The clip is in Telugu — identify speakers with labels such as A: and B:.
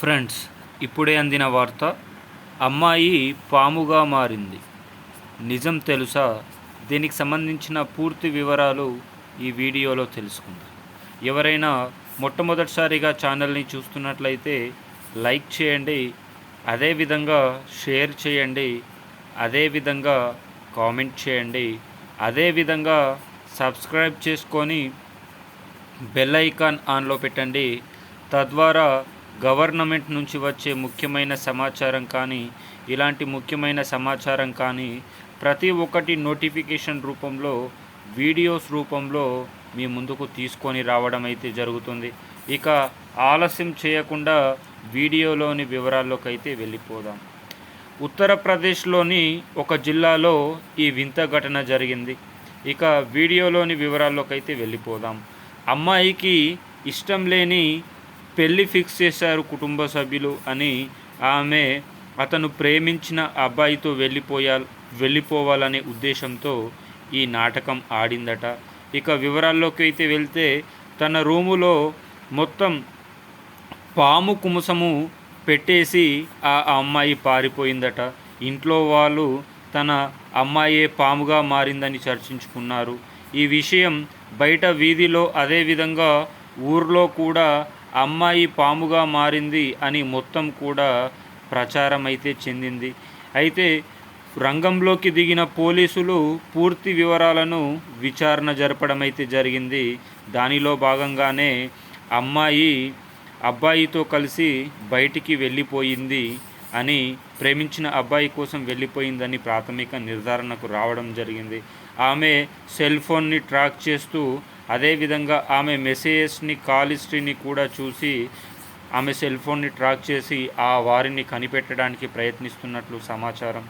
A: ఫ్రెండ్స్ ఇప్పుడే అందిన వార్త అమ్మాయి పాముగా మారింది. నిజం తెలుసా? దీనికి సంబంధించిన పూర్తి వివరాలు ఈ వీడియోలో తెలుసుకుందాం. ఎవరైనా మొట్టమొదటిసారిగా ఛానల్ని చూస్తున్నట్లయితే లైక్ చేయండి అదేవిధంగా షేర్ చేయండి అదేవిధంగా కామెంట్ చేయండి అదేవిధంగా సబ్స్క్రైబ్ చేసుకొని బెల్ ఐకాన్ ఆన్లో పెట్టండి. తద్వారా గవర్నమెంట్ నుంచి వచ్చే ముఖ్యమైన సమాచారం కానీ ఇలాంటి ముఖ్యమైన సమాచారం కానీ ప్రతి ఒక్కటి నోటిఫికేషన్ రూపంలో వీడియోస్ రూపంలో మీ ముందుకు తీసుకొని రావడం అయితే జరుగుతుంది. ఇక ఆలస్యం చేయకుండా వీడియోలోని వివరాల్లోకి అయితే వెళ్ళిపోదాం. ఉత్తరప్రదేశ్లోని ఒక జిల్లాలో ఈ వింత ఘటన జరిగింది. ఇక వీడియోలోని వివరాల్లోకి అయితే వెళ్ళిపోదాం. అమ్మాయికి ఇష్టం లేని పెళ్ళి ఫిక్స్ చేశారు కుటుంబ సభ్యులు అని ఆమె అతను ప్రేమించిన అబ్బాయితో వెళ్ళిపోయా వెళ్ళిపోవాలనే ఉద్దేశంతో ఈ నాటకం ఆడిందట. ఇక వివరాల్లోకి అయితే వెళ్తే తన రూములో మొత్తం పాము కుముసము పెట్టేసి ఆ అమ్మాయి పారిపోయిందట. ఇంట్లో వాళ్ళు తన అమ్మాయే పాముగా మారిందని చర్చించుకున్నారు. ఈ విషయం బయట వీధిలో అదేవిధంగా ఊర్లో కూడా అమ్మాయి పాముగా మారింది అని మొత్తం కూడా ప్రచారం అయితే చెందింది. అయితే రంగంలోకి దిగిన పోలీసులు పూర్తి వివరాలను విచారణ జరపడం అయితే జరిగింది. దానిలో భాగంగానే అమ్మాయి అబ్బాయితో కలిసి బయటికి వెళ్ళిపోయింది అని ప్రేమించిన అబ్బాయి కోసం వెళ్ళిపోయిందని ప్రాథమిక నిర్ధారణకు రావడం జరిగింది. ఆమె సెల్ ఫోన్ని ట్రాక్ చేస్తూ అదేవిధంగా ఆమె మెసేజెస్ని కాల్ హిస్టరీని కూడా చూసి ఆమె సెల్ ఫోన్ని ట్రాక్ చేసి ఆ వారిని కనిపెట్టడానికి ప్రయత్నిస్తున్నట్లు సమాచారం.